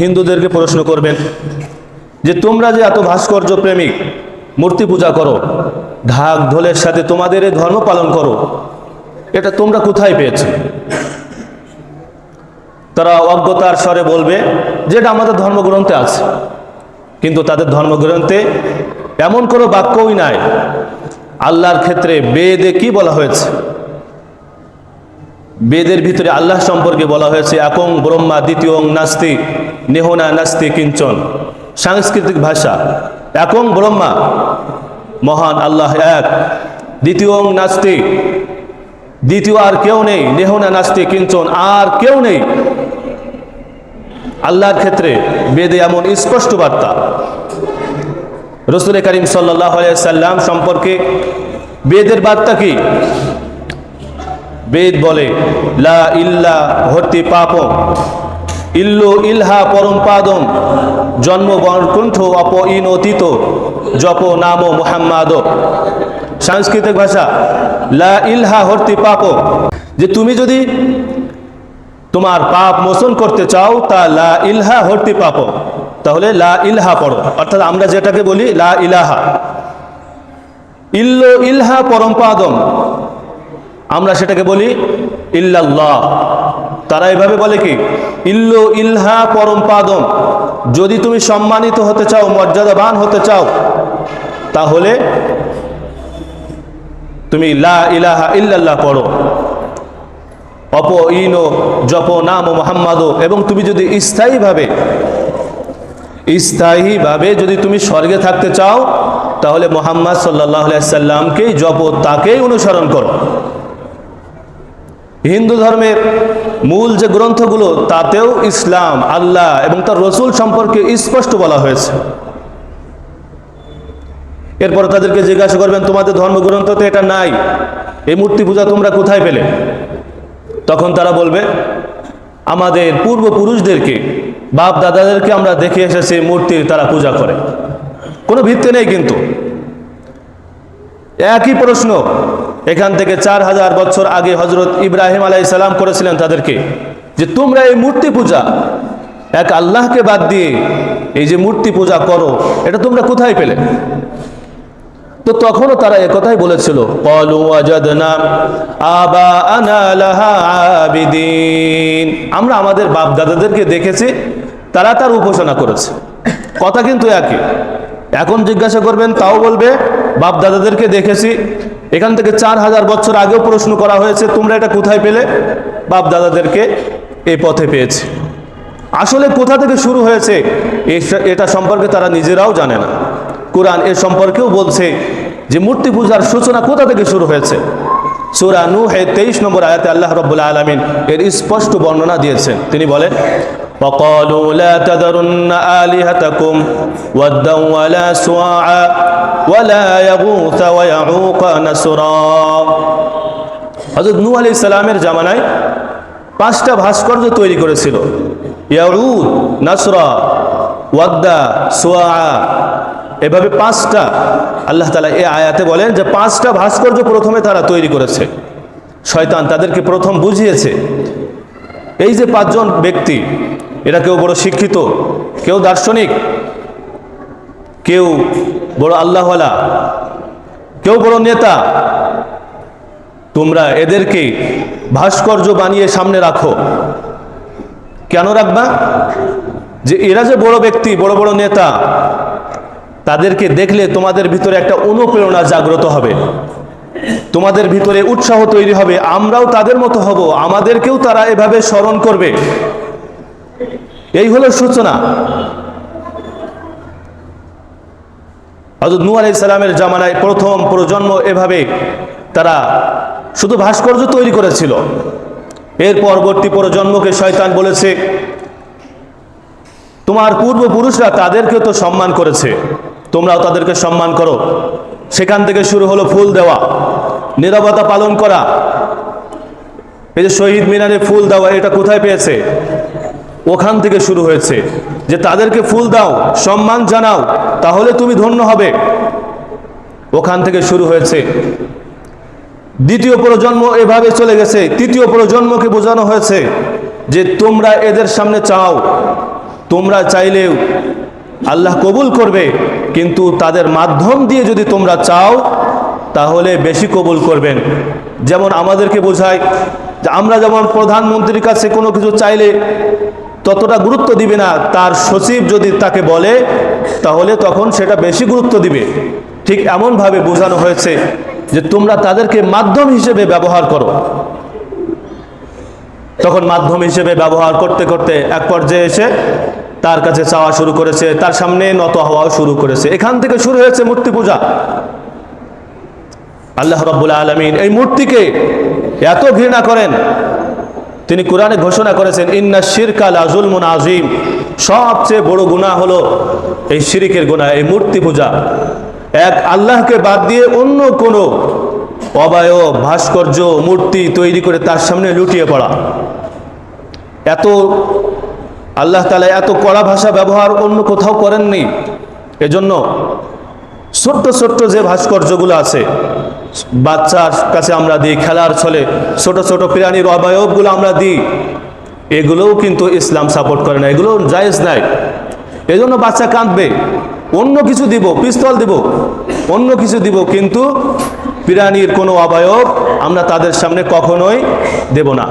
হিন্দুদেরকে প্রশ্ন করবেন যে তোমরা যে এত ভাস্কর্য প্রেমিক, মূর্তি পূজা করো, ঢাক ঢোলের সাথে তোমাদের ধর্ম পালন করো, এটা তোমরা কোথায় পেয়েছ? তারা অজ্ঞতার স্বরে বলবে যে এটা আমাদের ধর্মগ্রন্থে আছে। কিন্তু তাদের ধর্মগ্রন্থে এমন কোনো বাক্যই নাই। আল্লাহর ক্ষেত্রে বেদে কি বলা হয়েছে? বেদের ভিতরে আল্লাহ সম্পর্কে বলা হয়েছে, একং ব্রহ্মা দ্বিতীয় নাস্তি। নেহনা নাস্তি কিঞ্চন। সাংস্কৃতিক ভাষা। একং ব্রহ্মা। মহান আল্লাহ এক। দ্বিতীয় নাস্তি। দ্বিতীয় আর কেউ নেই। নেহনা নাস্তি কিঞ্চন আর কেউ নেই। আল্লাহর ক্ষেত্রে বেদে এমন স্পষ্ট বার্তা। রসুল করিম সাল্লাম সম্পর্কে বেদের বার্তা কি? বেদ বলে, লা ইল্লা ভর্তি পাপম। ইল্লু ইলহা পরম পাদম জন্ম বরকুণ্ঠ অপ ইন অতীত জপ নাম মুহাম্মাদ। সাংস্কৃতিক ভাষা, লা ইলহা হর্তি পাপ। যে তুমি যদি তোমার পাপ মোচন করতে চাও, তা লা ইলহা হর্তি পাপ। তাহলে লা ইলহা পড়ো। অর্থাৎ আমরা যেটাকে বলি লা ইলাহা। ইল্লো ইলহা পরম পাদম আমরা সেটাকে বলি ইল্লাল্লাহ। তারা এভাবে বলে কি? ইল্লো ইলহা পরম পাদম। যদি তুমি সম্মানিত হতে চাও, মর্যাদাবান হতে চাও, তাহলে তুমি লা ইলাহা ইল্লাল্লাহ পড়ো। অপ ইনো জপ নাম মোহাম্মদ। এবং তুমি যদি স্থায়ীভাবে স্থায়ীভাবে যদি তুমি স্বর্গে থাকতে চাও, তাহলে মোহাম্মদ সাল্লাহ সাল্লামকেই জপ তাকেই অনুসরণ করো। হিন্দু ধর্মের মূল যে গ্রন্থগুলো, তাতেও ইসলাম, আল্লাহ এবং তার রসুল সম্পর্কে স্পষ্ট বলা হয়েছে। এরপর তাদেরকে জিজ্ঞাসা করবেন, তোমাদের ধর্মগ্রন্থতে এটা নাই, এই মূর্তি পূজা তোমরা কোথায় পেলে? তখন তারা বলবে, আমাদের পূর্বপুরুষদেরকে বাপ দাদাদেরকে আমরা দেখে এসেছি মূর্তির তারা পূজা করে। কোনো ভিত্তি নেই কিন্তু। একই প্রশ্ন এখান থেকে চার হাজার বছর আগে হজরত ইব্রাহিম আলাই সালাম করেছিলেন তাদেরকে যে তোমরা এই মূর্তি পূজা এক আল্লাহকে বাদ দিয়ে এই যে মূর্তি পূজা করো, এটা তোমরা কোথায় পেলে? তো তখনও তারা একথাই বলেছিল আমরা আমাদের বাপ দাদাদেরকে দেখেছি, তারা তার উপাসনা করেছে। কথা কিন্তু একই। এখন জিজ্ঞাসা করবেন, তাও বলবে, বাপ দাদাদেরকে দেখেছি, এখান থেকে চার হাজার বছর আগেও প্রশ্ন করা হয়েছে, তোমরা এটা কোথায় পেলে? বাপ দাদাদেরকে এই পথে পেয়েছে। আসলে কোথা থেকে শুরু হয়েছে এটা সম্পর্কে তারা নিজেরাও জানে না। কোরআন এ সম্পর্কেও বলছে যে মূর্তি পূজার সূচনা কোথা থেকে শুরু হয়েছে? সুরা নু হে তেইশ নম্বর আয়াতে আল্লাহ রব্বুল্লাহ আলমিন এর স্পষ্ট বর্ণনা দিয়েছেন। তিনি বলেন وقالوا لا تذرن آلهتكم ودا ولا سواعا ولا يغوث ويعوق نسرا হযরত নূহ আলাইহিস সালামের জামানায় পাঁচটা ভাস্কর্য তৈরি করেছিল ইয়াউদ নাসরা ওয়াদ্দা সোয়া এভাবে পাঁচটা আল্লাহ তালা এ আয়াতে বলেন যে পাঁচটা ভাস্কর্য প্রথমে তারা তৈরি করেছে শয়তান তাদেরকে প্রথম বুঝিয়েছে এই যে পাঁচজন ব্যক্তি এরা কেউ বড় শিক্ষিত, কেউ দার্শনিক, কেউ বড় আল্লাহওয়ালা, কেউ বড় নেতা। তোমরা এদেরকে ভাস্কর্য বানিয়ে সামনে রাখো। কেন রাখবা? যে এরা যে বড় ব্যক্তি, বড় বড় নেতা, তাদেরকে দেখলে তোমাদের ভিতরে একটা অনুপ্রেরণা জাগ্রত হবে। তোমাদের ভিতরে উৎসাহ তৈরি হবে। আমরাও তাদের মতো হব। আমাদেরকেও তারা এভাবে স্মরণ করবে। এই হলো সূচনা। হজরত নূ আলাইহিস সালামের জামানায় প্রথম প্রজন্ম এভাবে তারা শুধু ভাস্কর্য তৈরি করেছিল। এর পরবর্তী প্রজন্মকে শয়তান বলেছে, তোমার পূর্বপুরুষরা তাদেরকে তো সম্মান করেছে। তোমরাও তাদেরকে সম্মান করো। সেখান থেকে শুরু হলো ফুল দেওয়া, নিরবতা পালন করা। এই যে শহীদ মিনারে ফুল দেওয়া, এটা কোথায় পেয়েছে? ওখান থেকে শুরু হয়েছে। যে তাদেরকে ফুল দাও, সম্মান জানাও, তাহলে তুমি ধন্য হবে। ওখান থেকে শুরু হয়েছে। দ্বিতীয় প্রজন্ম এভাবে চলে গেছে। তৃতীয় প্রজন্মকে বোঝানো হয়েছে যে তোমরা এদের সামনে চাও। তোমরা চাইলেও আল্লাহ কবুল করবে, কিন্তু তাদের মাধ্যম দিয়ে যদি তোমরা চাও, তাহলে বেশি কবুল করবেন। যেমন আমাদেরকে বোঝায় যে আমরা যেমন প্রধানমন্ত্রীর কাছে কোনো কিছু চাইলে ততটা গুরুত্ব দিবে না। তার সচিব যদি তাকে বলে, তাহলে তখন সেটা বেশি গুরুত্ব দিবে। ঠিক এমনভাবে বোঝানো হয়েছে যে তোমরা তাদেরকে মাধ্যম হিসেবে ব্যবহার করো। তখন মাধ্যম হিসেবে ব্যবহার করতে করতে এক পর্যায়ে এসে তার কাছে চাওয়া শুরু করেছে, তার সামনে নত হওয়াও শুরু করেছে। এখান থেকে শুরু হয়েছে মূর্তি পূজা। আল্লাহ রব্বুল আলমিন এই মূর্তিকে এত ঘৃণা করেন তিনি কোরআনে ঘোষণা করেছেন, ইন্না শিরকাল আজুলমুন আজিম সবচেয়ে বড় গুণা হলো এই শিরিকের গুণা এই মূর্তি পূজা। এক আল্লাহকে বাদ দিয়ে অন্য কোনো অবায়ব ভাস্কর্য মূর্তি তৈরি করে তার সামনে লুটিয়ে পড়া। এত, আল্লাহ তালা এত কড়া ভাষা ব্যবহার অন্য কোথাও করেননি। এজন্য ছোট্ট ছোট্ট যে ভাস্কর্যগুলো আছে, বাচ্চার কাছে আমরা দিই, খেলার ছলে ছোট ছোট প্রাণীর অবয়বগুলো আমরা দিই, এগুলোও কিন্তু ইসলাম সাপোর্ট করে না এগুলো জায়েজ নাই। এজন্য বাচ্চা কাঁদবে, অন্য কিছু দিব, পিস্তল দিব, অন্য কিছু দিব, কিন্তু প্রাণীর কোনো অবয়ব আমরা তাদের সামনে কখনোই দেব না।